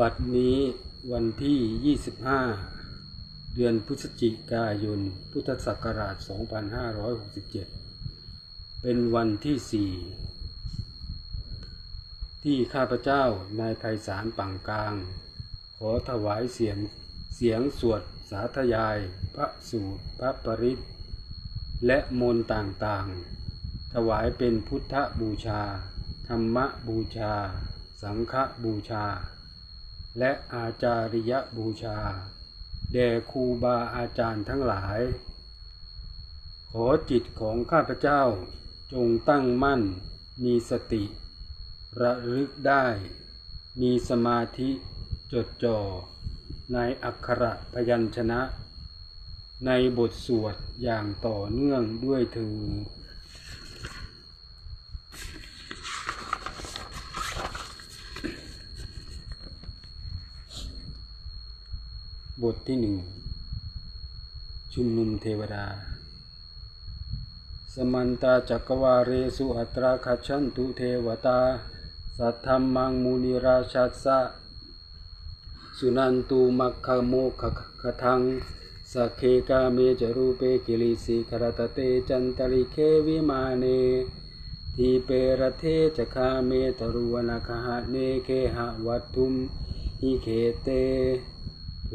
บัดนี้วันที่ 25 เดือนพฤศจิกายน พุทธศักราช 2567 เป็นวันที่ 4 ที่ข้าพเจ้านายไพศาลปังกลาง ขอถวายเสียงเสียงสวดสาธยาย พระสูตรพระปริตและมนต์ต่างๆ ถวายเป็นพุทธบูชา ธรรมบูชา สังฆบูชา และอาจาริยบูชา แด่ครูบาอาจารย์ทั้งหลาย ขอจิตของข้าพเจ้าจงตั้งมั่น มีสติ ระลึกได้ มีสมาธิจดจ่อ ในอักขระพยัญชนะ ในบทสวดอย่างต่อเนื่องด้วยถือ บทที่หนึ่งชุมนุมเทวดา สมันตาจักวาเรสุอัตราคัจฉันตุเทวตา สัทธรรมังมุนิราชัสสะ สุนันตุมัคคโมคคทังสัเคกาเมจรูเปกิลิสิครตเตจันตริเควิมาเน ทีเปรเทจคาเมตรุวนาคหะเนเคหะวัตุมหิเขเต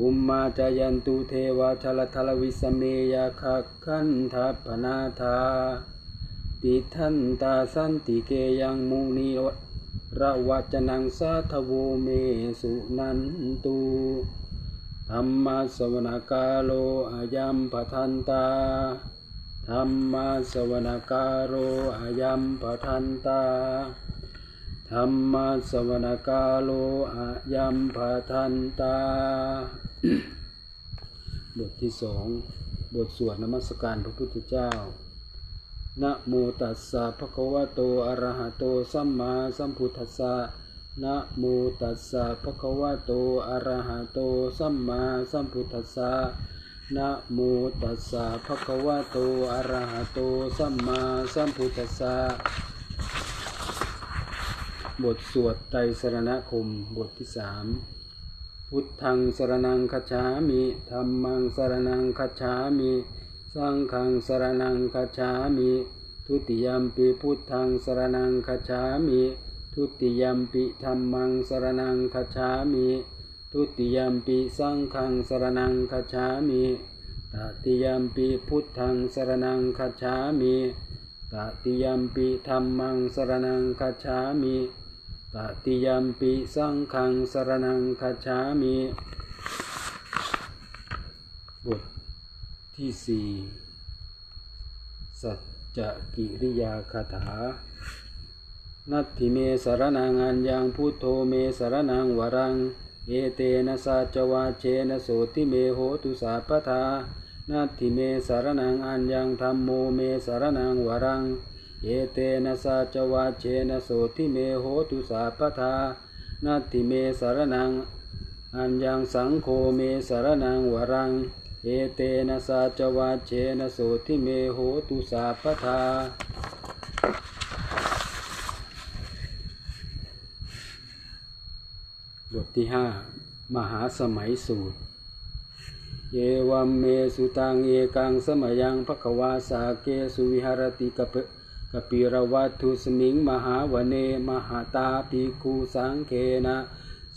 อุมมาจายันตุเทวาชลทลวิสเมยาคักขันทัพนาธาติทันตาสันติเกยังมุนีระวัจนังสาทโวเมสุนันตุธรรมสวนากาโลอายัมปทันตาธรรมสวนากาโลอายัมปทันตา ธรรมสวนกาโลอายัมปทันตา บทที่สองบทสวดนมัสการพระพุทธเจ้า นะโมตัสสะภะคะวะโตอะระหะโตสัมมาสัมพุทธัสสะ นะโมตัสสะภะคะวะโตอะระหะโตสัมมาสัมพุทธัสสะ นะโมตัสสะภะคะวะโตอะระหะโตสัมมาสัมพุทธัสสะ บทสวดไตรสรณคมบทที่สามพุทธังสรนังคัจฉามิธรรมังสรนังคัจฉามิสังฆังสรนังคัจฉามิทุติยมปิพุทธังสรนังคัจฉามิทุติยมปิธรรมังสรนังคัจฉามิทุติยมปิสังฆังสรนังคัจฉามิตติยมปิพุทธังสรนังคัจฉามิตติยมปิธรรมังสรนังคัจฉามิ ตติยมปิสังฆังสรนังคัจฉามิบทที่สี่สัจจกิริยาคาถา นัตถิเมสรนังอัญญังพุทโธเมสรนังวรัง เอเตนะสัจวาเชนะโสติเมโหตุสาปทา นัตถิเมสรนังอัญญังธรรมโมเมสรนังวรัง เอเตนะสัจวาเชนะโสติเมโหตุสาปทานัตถิเมสารนัง อัญญังสังโฆเมสารนังวรัง เอเตนะสัจวาเชนะโสติเมโหตุสาปทาบทที่ห้ามหาสมัยสูตร เยวัมเมสุตังเอกังสมยังภควาสาเกสุวิหารติกป กปิรวัตถุสมิงมหาวเนมหาตาภิกขุสังเคนะ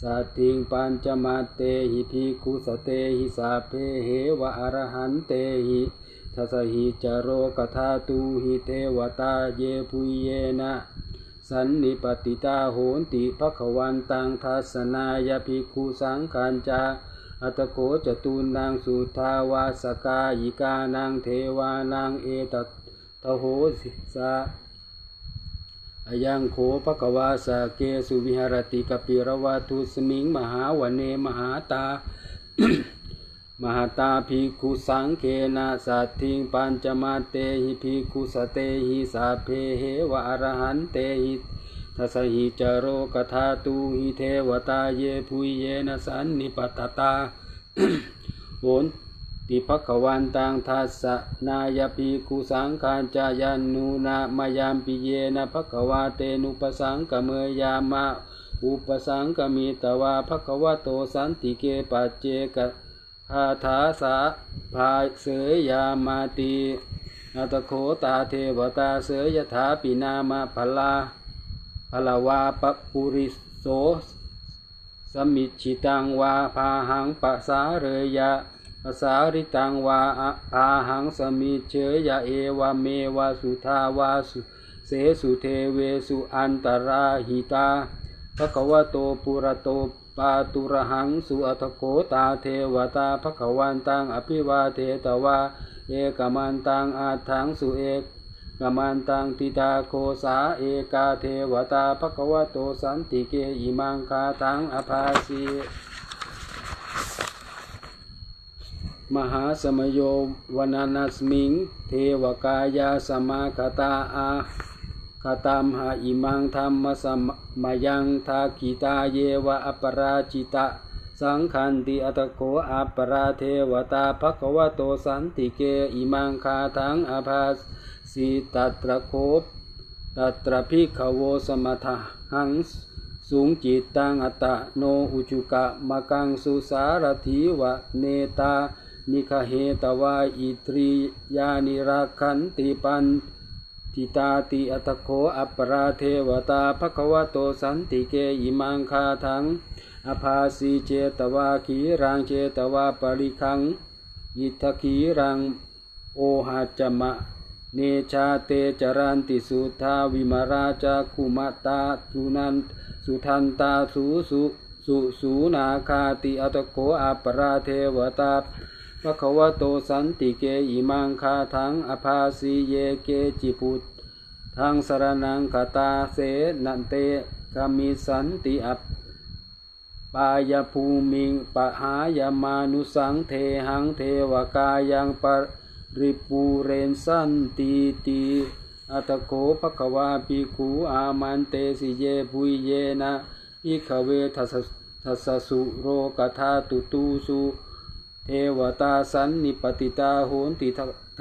สัตถิงปัญจมาเตหิภิกขุสเตหิสาเพเหวะอรหันเตหิทัสหิจโรกธาตุหิเทวตาเยปุยเยนะสันนิปติตาโหนติภควันตังทัสนายภิกขุสังขันจาอัตโกจตุนางสุทาวาสกายิกานางเทวานางเอตต โหสิสาอายังโขภควาสาเกสุวิหารติกปิรวัตุสมิงมหาวเนมหาตามหาตาภิกขุสังเคนะสัตถิงปัญจมาเตหิภิกขุสเตหิสาเพเหวะอรหันเตหิทัสหิจโรกธาตุหิเทวตาเยภุยเยนะสันนิปตตาโหน ติภควันตังทัสสะนายภิกขุสังฆาจายันนูนามายามปิเยนะภควาเตนุปสังกเมยามะอุปสังกมิตวาภควโตสันติเกปัจเจกคาถาสาภาเสยยามาติอัตโคตาเทวตาเสยยถาปินามาพลาพลาวาปปุริโสสมิจฉิตังวาพาหังปะสาเรยะ สาริตังวาอาหังสมิจเฉยะเอวะเมวะสุทาวาสุเสสุเทเวสุอันตราหิตาภควโตปุระโตปาตุระหังสุอัตโกตาเทวตาภควันตังอภิวาเทตวาเอกมันตังอาทังสุเอกกมันตังทิตาโคสาเอกาเทวตาภควโตสันติเกอิมังคาทังอภาสี มหาสมโยวนานัสมิง เทวกายาสมาคตาอาคตามหาอิมังธรรมสมมายังทากิตาเยวะอปราจิตะ สังขันติอัตโกอัปราเทวตาภควโตสันติเกอิมังคาทังอภาสีตัตรโคปตัตรพิขโวสมทหังสูงจิตตังอัตโนอุจุกะมะกังสุสารถีวะเนตา นิคเหตวาอิตริยานิรักขันติปันทิตาติอัตโคอัปราเทวตาภควโตสันติเกอิมังคาทังอภาสีเจตวาขีรังเจตวาปริคังอิทขีรังโอหาจมะ เนชาเตจรันติสุทาวิมาราจาคุมาตาสุนันสุทันตาสุสุสุสูนาคาติอัตโกอัปราเทวตา ภควโตสันติเกอิมังคาทังอภาสีเยเกจิปุตทางสรนังคตาเสนันเตกามิสันติอัปปายภูมิงปะหายามานุสังเทหังเทวกายังปริปูเรนสันติติอัตโกภควาปิคูอามันเตสิเยภุยเยนะอิขเวทัสทัสสุโรกธาตุตูสุ เทวตาสันนิปติตาโหนติ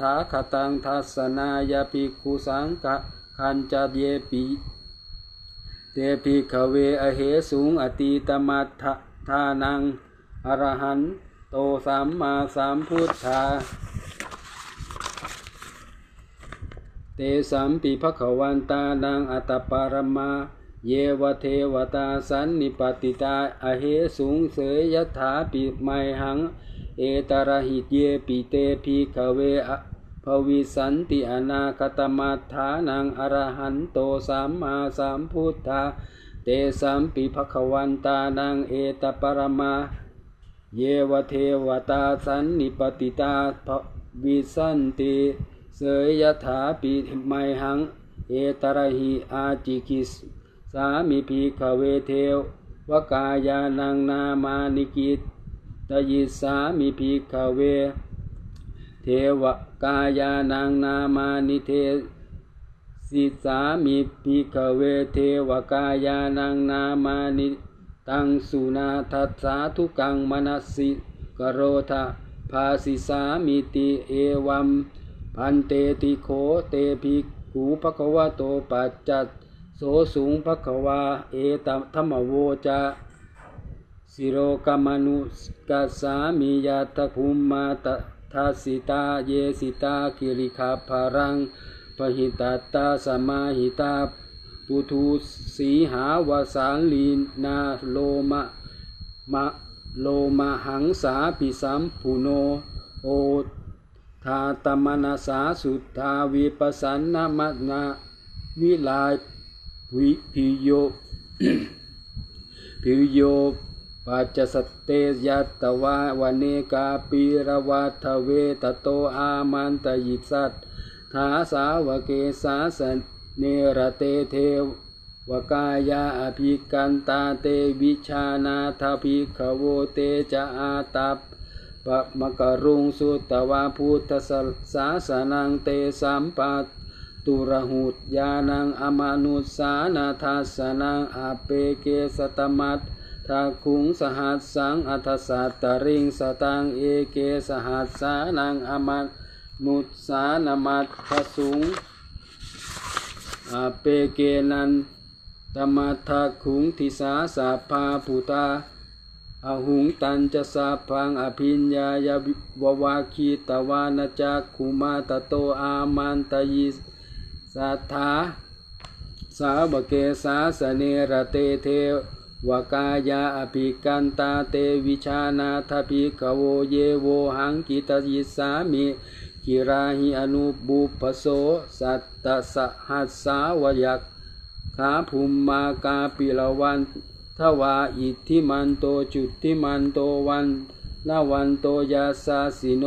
ทาคตังทัสนายาภิกุสังกะคันจเยปิเตปิขเวอเหสูงอตีตมัตทานังอรหันโตสัมมาสัมพุทธาเตสัมปิภควันตานังอัตตปารมา เยวเทวตาสันนิปติตาอเหสูงเสยยถาปิไมหัง เอตระหิตเยปิเตปิขเวอภวิสันติอนาคตมัฏฐานังอรหันโตสัมมาสัมพุทธาเตสัมปิภควันตานังเอตปรมา เยวเทวตาสันนิปติตาภวิสันติเสยยถาปิไมหัง เอตระหิอาจิกิสสามิพีขเวเทววกายานังนามานิกิต ตยิสามิพีขเว เทวกายานังนามานิเทสิสามิภิกขเวเทวกายานังนามานิตังสุนาทัสสาทุกังมนัสสิกโรธาภาสิสามิติเอวัมพันเตติโขเตภิกขุภควโตปัจจัตโสสุงภควาเอตธรรมโวจา สิโรกมนุสกัสสามิยาตภูมมาตทัสสิตาเยสิตาคิริคาภารังปหิตาตาสมาหิตาปุถุสีหาวสาลีนาโลมะมะโลมหังสาปิสัมปุโนโอทาตมนาสาสุทธาวิปัสสนามนาวิลายวิพิโยพิโย ปัจจสตเตยัตตวะวันเนกาปีระวัตเวตโตอามันตยิสัตทาสาวเกสาสเนรเตเทวกายาอภิกันตาเตวิชานาทภิกขโวเตจะอาตัปปะมกรุงสุตวาพุทธสาสนังเตสัมปัตตุระหุตยานังอมานุสานาทัสนังอเปเกสตมัต ทาคุงสหัสสังอัทสัตตริงสตังเอเกสหัสสานังอมานุตสานามัตทสุงอเปเกนันตมัทธคุงทิสาสาพาปุตาอหุงตันจะสาพังอภิญญายาววาคีตวานาจักขุมาตโตอามันตยิสัทธาสาวเกสาสเนระเตเท วกายาอภิกันตาเตวิชานาทภิกโวเยโวหังกิตยิสามิกิราหิอนุบุปโสสัตตสหัสสาวยักขาภูมิมากาปิลวันทวาอิทธิมันโตจุดทิมันโตวันนาวันโตยาสาสิโน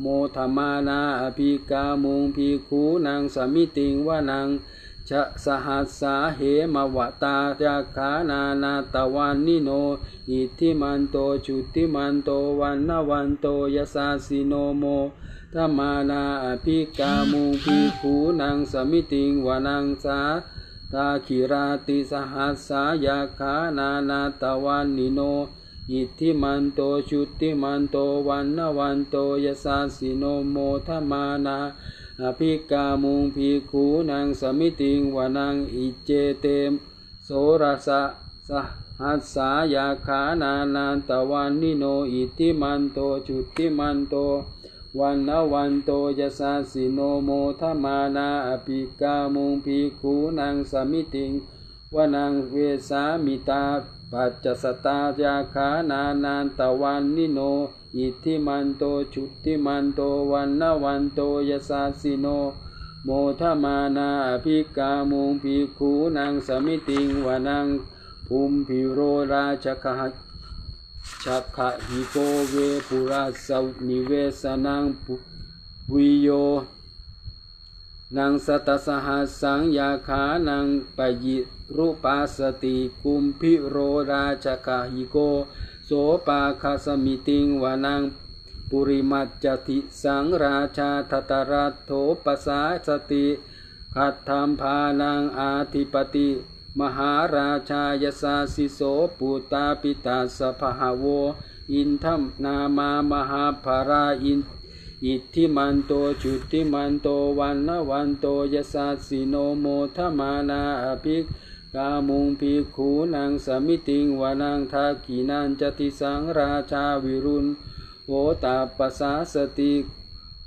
โมธมานาอภิกามุงพีคูนางสมิติงวานัง ชะสหัสสาเหมวตาจาขานานาตวันนิโน อิทิมันโตจุติมันโตวันนวันโตยสาสิโนโมธมานาอภิกามุภิคูนางสมิติงวานังสาตาคิราติสหัสสายาขานานาตวันนิโนอิทธิมันโตจุติมันโตวันนวันโตยสาสิโนโมธมานา อภิกามุงพีคูนางสมิติงวานังอิเจเตม โสรสะสหัสสายาขานานันตวันนิโนอิติมันโตจุติมันโต วันนวันโตยสาสิโนโมทมานาอภิกามุงพีคูนางสมิติงวานังเวสามิตา ปัจจสตายาขานานันตวันนิโน อิทธิมันโตชุติมันโตวันนวันโตยสาสิโน โมทมานาอภิกามุงพีคูนางสมิติงวานังภูมิพิโรราชกหชักขะหิโกเวปุราสวนิเวสนังวิโยนางสตสหัสสังยาขานังปยิ รูปาสติกุมพิโรราชกาหิโก โสปาคาสมิติงวานังปุริมัจจติสังราชาทตรัตโถปสาสติขัดธรรมพานังอาธิปติ มหาราชายสาสิโสปุตตาปิตาสภหโว อินทัมนามามหาภาราอินอิทธิมันโตจุติมันโตวันนวันโตยสัสสิโนโมทมานาอภิก กามุงพีขูนางสมิติงวานังทากีนันจติสังราชาวิรุณโหตาปสาสติ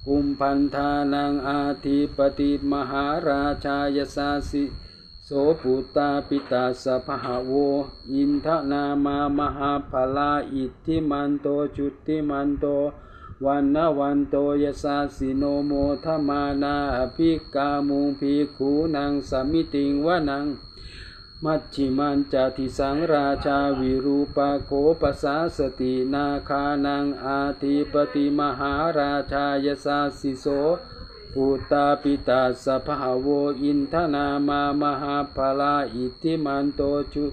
กุมพันธานังอาทิปติมหาราชายสาสิโสปุตตาปิตาสภหโว อินทนามามหาภลาอิทธิมันโตจุติมันโตวันนวันโตยสาสิโนโมทมานาภิกามุงพีขูนางสมิติงวานัง มัชชิมันจติสังราชาวิรูปโคปสาสตินาคานังอาทิปติมหาราชายสาสิโสปุตตาปิตาสภาโวอินทนามามหาภลาอิทิมันโตจุ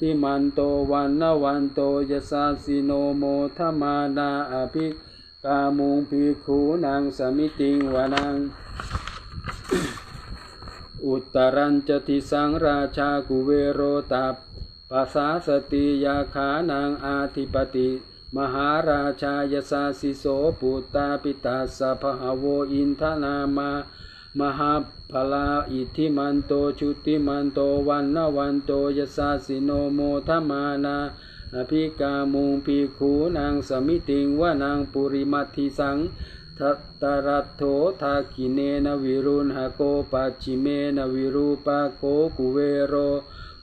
ติมันโตวันนวันโตยสาสิโนโมทมานาอภิกามุงภิกขุนางสมิติงวานัง อุตรัญจติสังราชากุเวโรตาปัสสาสติยาขานางอาธิปติ มหาราชายสาสิโสปุตตาปิตาสภหโวอินทนามามหาภลาอิทธิมันโตชุติมันโตวันนวันโตยสาสิโนโมทมานาอภิกามุงพีขูนางสมิติงวานางปุริมัติสัง ทัตตรัตโถทากิเนนวิรุณหโกปัจิเมนวิรูปโกกุเวโร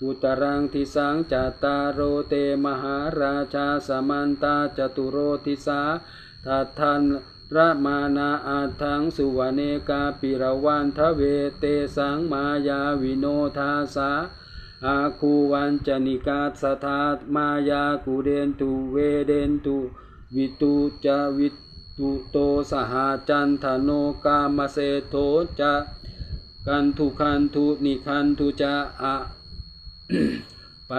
อุตรังทิสังจตตารโรเตมหาราชาสมันตาจตุโรทิสาทัทันระมานาอาทังสุวเนกาปิรวันทเวเตสังมายาวิโนทาสาอาคูวันจนิกาสทามายากุเดนตุเวเดนตุวิตุจวิต โตสหจันทโนกามเสโทจะกันทุคันทุนิคันทุจะอะป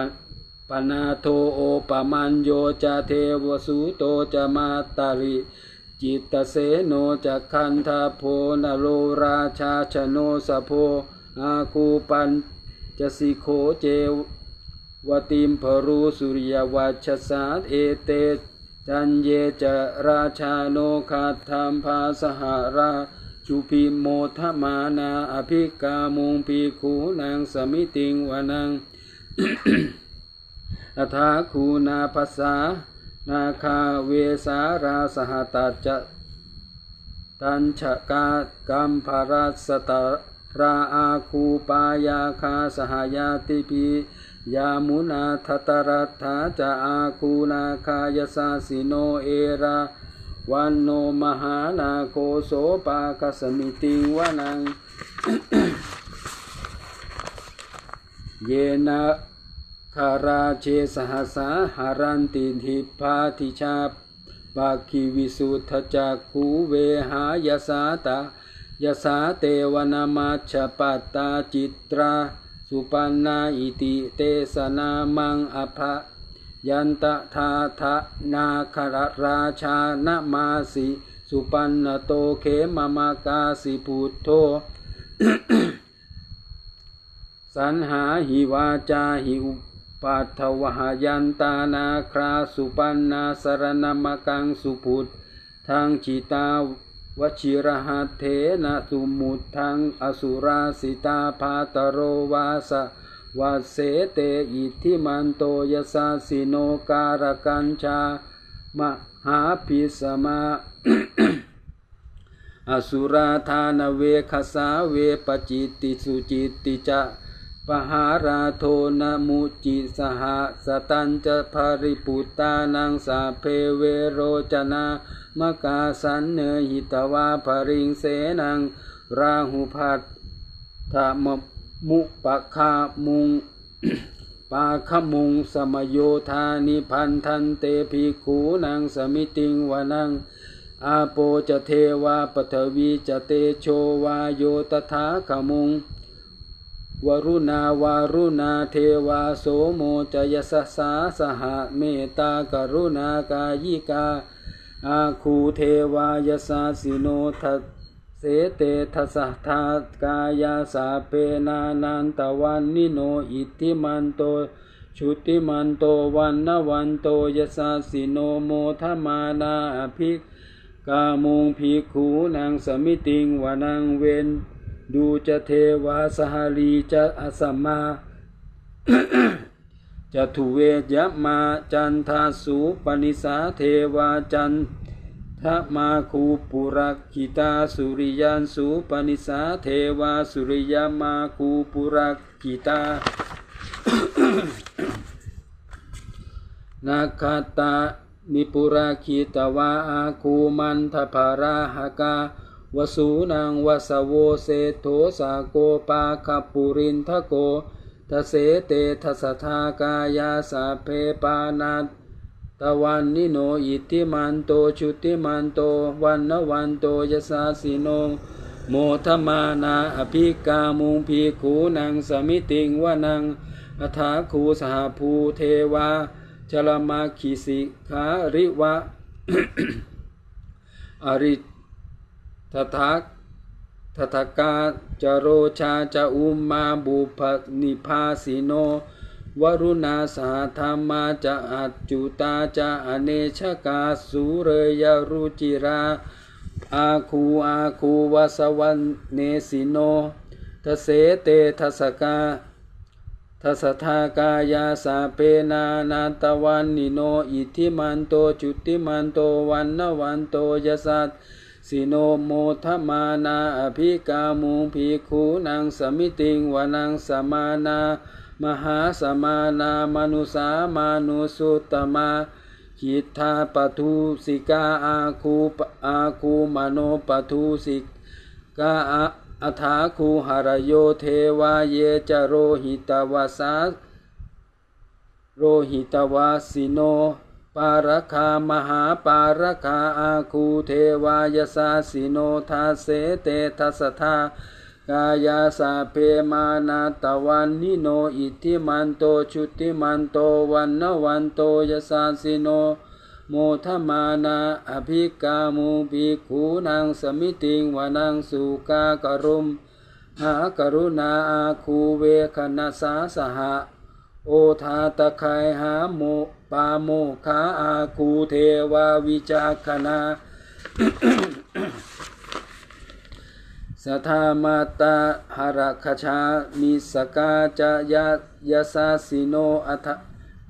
ปนาโทโอปมันโยจะเทวสุโตจะมาตาริ จิตเสโนจะคันทาโพนโลราชาชโนสโพอาคูปันจะสิโขเจวติมพรูสุริยวัชสาเอเต จันเยจราชาโนคาธรรมภาสหราจุพิโมทมานาอภิกามุงปีขูนางสมิติงวานังอัฐาคูนาภาษา นาคาเวสาราสหตัจตัญชกากัมภารัสตาราอาคูปายาคาสหายาติปี ยามุนาทตรัตถาจะอาคูนาคายสาสิโนเอราวันโนมหานาโคโสปากสมิติวานัง เยนะคาราเชสหสาหารันติทิพาทิชาปาคิวิสุทธจักขูเวหายสาตายสาเตวนามาชปัตตาจิตรา สุปันนาอิติเตสนามังอภะยันตทาทะนาครราชานามาสิสุปันนโตเขมมากาสิพุทโธสันหาหิวาจาหิอุปัทวหยันตานาคราสุปันนาสรณมกังสุพุททังจิตา วชิรหัตเถนะสุมุทังอสุราสิตาภาตโรวาสวัเสเตอิทิมันโตยสาสิโนการกัญชามหาพิสมาอสุราธานเวคสาเวปจิตติสุจิตติจะ ปหาราโทนมุจิสหสตัญจะภริปุตตานังสาเพเวโรจนามกาสันเนหิตวาภริงเสนังราหุพัตธมมุปะคามุงปาขมุงสมโยธานิพันธันเตภิกขูนังสมิติงวนังอาโปจะเทวาปทวีจะเตโชวาโยตถาขมุง วรุณาวารุณาเทวาโสโมจยสสาสหเมตตากรุณากายิกา อาคูเทวายสาสิโนทัเสเตทัสทากายาสาเปนานันตวันนิโนอิทิมันโตชุติมันโตวันนวันโตยสาสิโนโมทมานาอภิกามุงภิกขูนางสมิติงวานังเวน ดูจะเทวาสหลีจะอสัมมาจะทุเวยมาจันทาสุปนิสาเทวาจันทมาคูปุรักขิตาสุริยันสุปนิสาเทวาสุริยมาคูปุรักขิตานาคาตานิปุราคิตวาอาคูมันทภาราหกา วสูนังวสโวเสโทสาโกปาคปุรินทโกทเสเตทสทากายาสาเพปานาตวันนิโนอิติมันโตชุติมันโตวันนวันโตยสาสิโนโมทมานาอภิกามุงพีขูนังสมิติงวนังอัฐาคูสหภูเทวาชลมาคิสิขาริวะ อริ ททักทถกาจโรชาจอุมมาบุพนิพาสิโน วรุณาสาธรรมาจะอัจจุตาจะอเนชกาสุเรยรุจิราอาคูอาคูวสวันเนสิโนทเสเตทัสกาทัสทากายาสาเปนานาตวันนิโน อิทิมันโตจุติมันโตวันนวันโตยสัต สิโนโมทมานาอภิกามุงภิกขูนางสมิติงวนังสมานามหาสมานามนุสามานุสุตมาจิตธาปทุสิกาอาคูปอาคูมโนปทุสิกาอาอัฐาคูหรโยเทวาเยจโรหิตวาสาโรหิตวาสิโน ปารคามหาปารคาอาคูเทวายสาสิโนทาเสเตทัสทากายาสาเพมานาตวันนิโนอิทิมันโตชุติมันโตวันนวันโตยสาสิโนโมทมานาอภิกามุภิกขูนางสมิติงวานังสุกากรุมหากรุณาอาคูเวคณสาสหะ โอทาตะไคหาโมปาโมขาอาคูเทวาวิจาคณาสทามาตาหรคชามิสกาจายะยสาสิโนอัท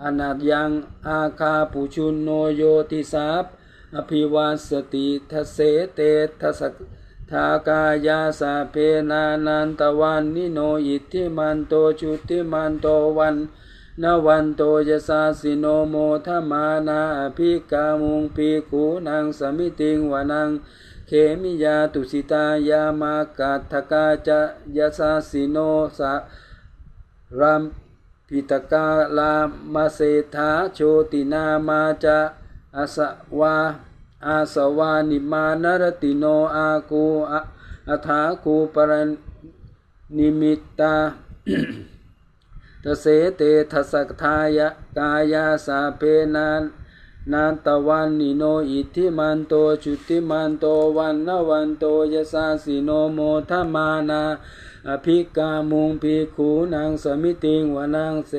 อนาตยังอาคาปุชุนโนโยติสาปอภิวาสติทเสเตทสก ทากายาสาเพนานันตวันนิโนอิทธิมันโตชุติมันโตวันนวันโตยสาสิโนโมทมานาอภิกามุงปีกูนังสมิติงวานัง เขมิยาตุสิตายามากัตถกาจะยสาสิโนสะรัมพิตกาลามาเศธาโชตินามาจะอาสวา อาสวานิมานรติโนอากูอัฐาคูปรนิมิตตาทเสเตทสกทายะกายาสาเพนานนาตวันนิโนอิทธิมันโตจุติมันโตวันนวันโตยสาสิโนโมทมานาอภิกามุงภิกขุนางสมิติงวนังเส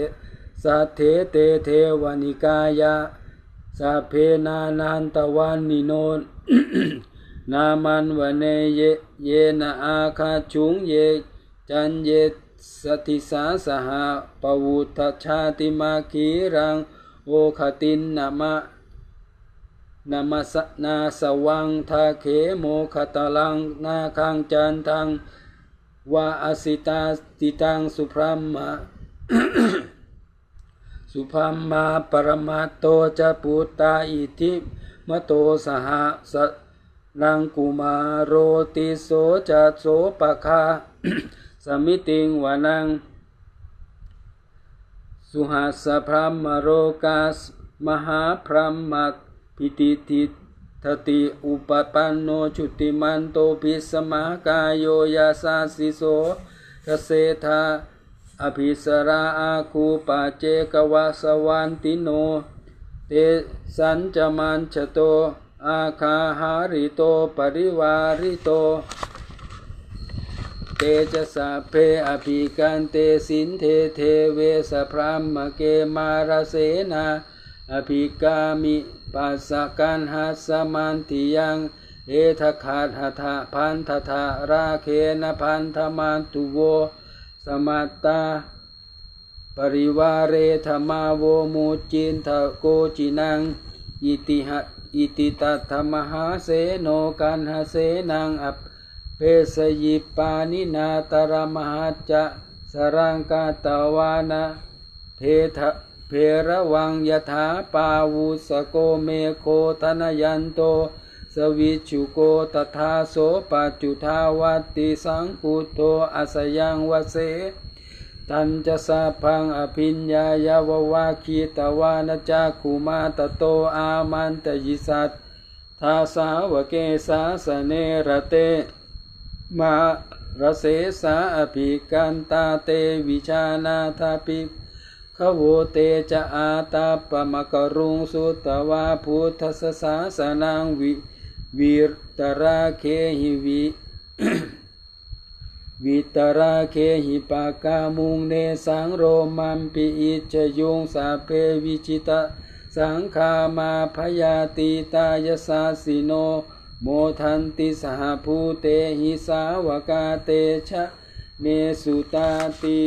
สัทเทเตเทวนิกายะ สาเพนานันตวันนิโนนามันวเนเยเยนะอาคาชุงเยจันเยสติสาสหาปวุตชาติมาคีรังโอคตินนามะนามาสนาสวังทาเขโมคตลังนาคังจันทังวาอสิตาติตังสุพรมมะ สุพัมมาปรมาโตจะปุตตาอิทิมโตสหสนังกุมารโรติโสจะโสปะคาสมิติงวานัง สุหัสพรมโรกาสมหาพรหมพิติติทติอุปปันโนชุติมันโตภิสมากายโยยาสาสิโสทเสธา อภิสราอาคูปาเจกวาสวันติโน เตสัญจมันชโต อาคาหาริโตปริวาริโต เตจะสะเพอภิกันเตสินเทเทเวสพรามมเกมาราเสนาอภิกามิปัสสะกันหัสมันติยังเอทขาดหัทะพันธทาราเคนะพันธมันตุโว สมัตตา ปริวาเรธรรมาโวมูจินทโกจินัง อิติหะอิติตัตถมหาเสโนกันหเสนังอัปเปสยิปานินาตรมหัจจะสรังกาตวานะเพทะเพระวังยถาปาวุสโกเมโคธนยันโต สวิชุโกตถาโสปัจจุทาวัติสังกุโตอาสยังวเสตันจะสาพังอภิญญายาววาคีตวานจักขุมาตโตอามันตยิสัตทาสาวเกสาสเนระเตมาระเสสาอภิกันตาเตวิชานาทาปิขโวเตจะอาตาปมกรุงสุตวาพุทธสสาสนังวิ วิรตราเคหิวิวิตราเคหิปากามุงเนสังโรมัมปิอิจยุงสาเพวิจิตะสังคามาพยาติตายสาสิโน โมทันติสหภูเตหิสาวกาเตชะเนสุตาติ